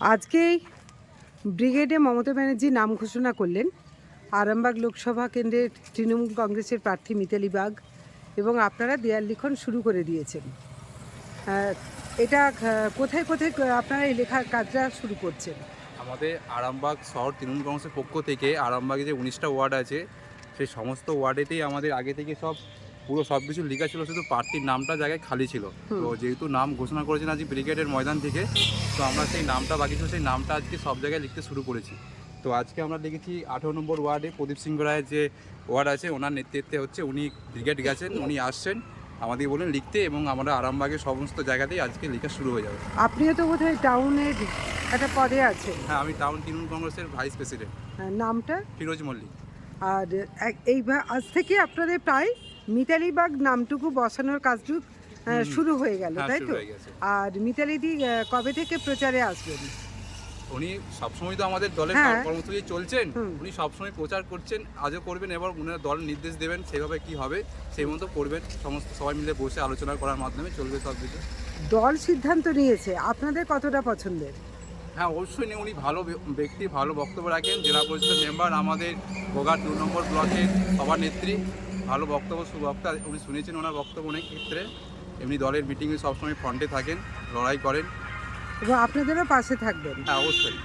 আজকেই ব্রিগেডে মমতা ব্যানার্জি নাম ঘোষণা করলেন। আরামবাগ লোকসভা কেন্দ্রের তৃণমূল কংগ্রেসের প্রার্থী মিতালি বাগ এবং আপনারা দেয়াল লিখন শুরু করে দিয়েছেন। এটা কোথায় কোথায় আপনারা এই লেখার কাজটা শুরু করছেন? আমাদের আরামবাগ শহর তৃণমূল কংগ্রেসের পক্ষ থেকে আরামবাগে যে উনিশটা ওয়ার্ড আছে, সেই সমস্ত ওয়ার্ডেতেই আমাদের আগে থেকে সব পুরো সব কিছু লেখা ছিল শুধু প্রার্থীর নামটা জায়গায় খালি ছিল। তো যেহেতু নাম ঘোষণা করেছেন আজ ব্রিগেডের ময়দান থেকে তো আমরা সেই নামটা বাকি ছিল সেই নামটা আজকে সব জায়গায় লিখতে শুরু করেছি। তো আজকে আমরা লিখেছি আঠেরো নম্বর ওয়ার্ডে প্রদীপ সিংহ রায়ের যে ওয়ার্ড আছে ওনার নেতৃত্বে হচ্ছে উনি ব্রিগেড গেছেন উনি আসছেন। আমাদের বলেন লিখতে এবং আমরা আরামবাগের সমস্ত জায়গাতেই আজকে লেখা শুরু হয়ে যাবে। আপনিও তো বোধহয় টাউনের একটা পদে আছে হ্যাঁ আমি টাউন তৃণমূল কংগ্রেসের ভাইস প্রেসিডেন্ট। নামটা? ফিরোজ মল্লিক। আর এক- এই আজ থেকে আপনাদের প্রায় মিতালি বাগ নামটুকু বসানোর কাজটুকু শুরু হয়ে গেল হ্যাঁ তাই তো? আর মিতালিদি কবে থেকে প্রচারে আসবেন? উনি সবসময় তো আমাদের দলের হ্যাঁ। কর্মসূচি চলছেন। উনি সবসময় প্রচার করছেন আজও করবেন এবার উনারা দল নির্দেশ দেবেন সেভাবে কি হবে সেই মতো করবেন। সমস্ত সবাই মিলে বসে আলোচনা করার মাধ্যমে চলবে সব কিছু। দল সিদ্ধান্ত নিয়েছে আপনাদের কতটা পছন্দের? হ্যাঁ অবশ্যই উনি ভালো ব্যক্তি ভালো বক্তব্য রাখেন। জেলা পরিষদের মেম্বার আমাদের গোঘাট দু নম্বর ব্লকের সভানেত্রী। ভালো বক্তব্য সুবক্তা উনি শুনেছেন ওনার বক্তব্য অনেক ক্ষেত্রে। এমনি দলের মিটিংয়ে সবসময় ফ্রন্টে থাকেন লড়াই করেন। এবং আপনাদেরও পাশে থাকবেন। হ্যাঁ অবশ্যই।